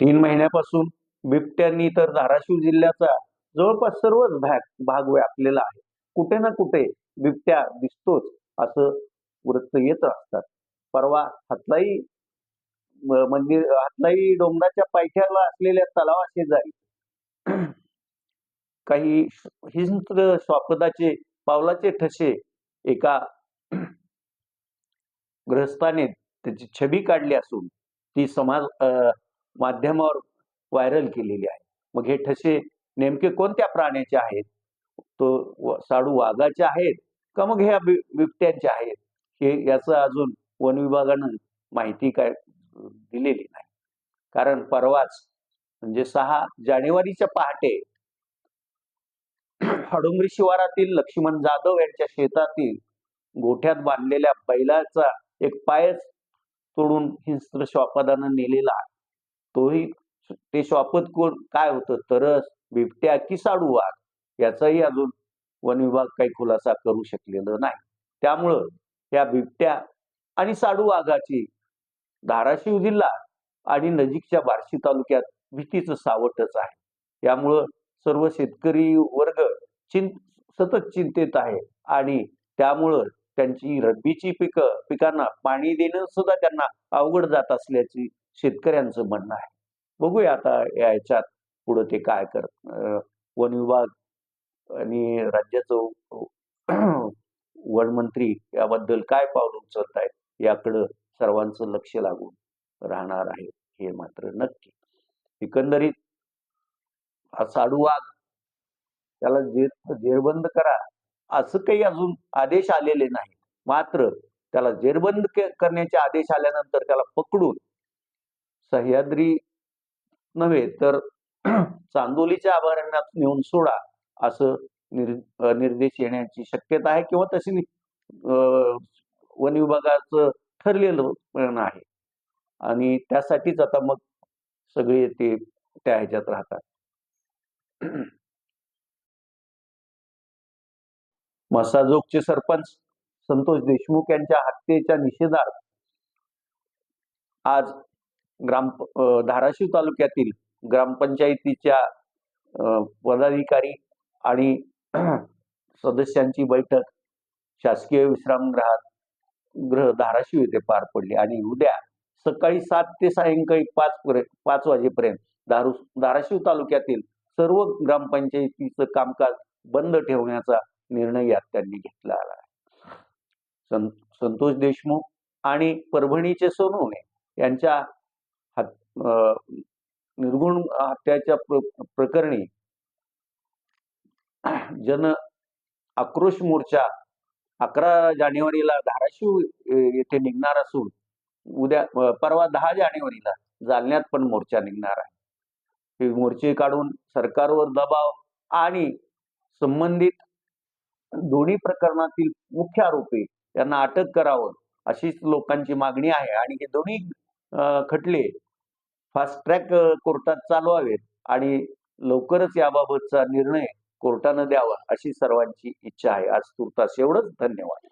तीन महिन्यापासून बिबट्यांनी तर धाराशिव जिल्ह्याचा जवळपास सर्वच भाग भाग व्यापलेला आहे. कुठे ना कुठे बिबट्या दिसतोच असं वृत्त येत असतात. परवा हातलाई मंदिर हातलाई डोंगराच्या पायथ्याला असलेल्या तलावाशेजारी काही हिंस्र स्वापदाचे पावलाचे ठसे एका ग्रहस्थाने त्याची छबी काढली असून ती समाज माध्यमावर व्हायरल केलेली आहे. मग हे ठसे नेमके कोणत्या प्राण्याचे आहेत? तो साडू वाघाचे आहेत का मग ह्या बिबट्यांचे आहेत? हे याचं अजून वन विभागानं माहिती काय दिलेली नाही. कारण परवाच म्हणजे सहा जानेवारीच्या पहाटे हडुंगरी शिवारातील लक्ष्मण जाधव यांच्या शेतातील गोठ्यात बांधलेल्या बैलाचा एक पायच तोडून हिंस्र श्वापदानं नेलेला आहे. तोही ते श्वापद कोण काय होतं? तरस बिबट्या की साडू वाघ याचाही अजून वन विभाग काही खुलासा करू शकलेलं नाही. त्यामुळं या बिबट्या आणि साडू वाघाची धाराशिव जिल्हा आणि नजीकच्या बार्शी तालुक्यात भीतीचं सावटच आहे. त्यामुळं सर्व शेतकरी वर्ग चिं सतत चिंतेत आहे आणि त्यामुळं त्यांची रब्बीची पिकं पिकांना पाणी देणं सुद्धा त्यांना अवघड जात असल्याची शेतकऱ्यांचं म्हणणं आहे. बघूया आता याच्यात पुढं ते काय कर वन विभाग आणि राज्याचं वन मंत्री याबद्दल काय पावलं उचलत आहेत याकडं सर्वांचं लक्ष लागून राहणार आहे हे मात्र नक्की. एकंदरीत हा साडू वाघ त्याला जेर जेरबंद करा. असं काही अजून आदेश आलेले नाही मात्र त्याला जेरबंद करण्याचे आदेश आल्यानंतर त्याला पकडून सह्याद्री नव्हे तर चांदोलीच्या अभयारण्यात नेऊन सोडा असं निर निर्देश येण्याची शक्यता आहे किंवा तशी वन विभागाचं ठरलेलं आहे. आणि त्यासाठीच आता मग सगळे ते त्या ह्याच्यात राहतात. मसाजोगचे सरपंच संतोष देशमुख यांच्या हत्येच्या निषेधार्थ आज ग्राम धाराशिव तालुक्यातील ग्रामपंचायतीच्या पदाधिकारी आणि सदस्यांची बैठक शासकीय विश्रामगृहात ग्रह धाराशिव येथे पार पडली आणि उद्या सकाळी सात ते सायंकाळी पाच पाच वाजेपर्यंत दारू धाराशिव तालुक्यातील सर्व ग्रामपंचायतीचं कामकाज बंद ठेवण्याचा निर्णय यात त्यांनी घेतला आला आहे. सं संतोष देशमुख आणि परभणीचे सोनवणे यांच्या हत निर्गुण हत्याच्या प्र प्रकरणी जन आक्रोश मोर्चा अकरा जानेवारीला धाराशिव येथे निघणार असून उद्या परवा दहा जानेवारीला जालन्यात पण मोर्चा निघणार आहे. हे मोर्चे काढून सरकारवर दबाव आणि संबंधित दोन्ही प्रकरणातील मुख्य आरोपी यांना अटक करावं अशीच लोकांची मागणी आहे. आणि हे दोन्ही खटले फास्ट ट्रॅक कोर्टात चालवावेत आणि लवकरच याबाबतचा निर्णय कोर्टानं द्यावा अशी सर्वांची इच्छा आहे. आज तुर्तास एवढंच. धन्यवाद.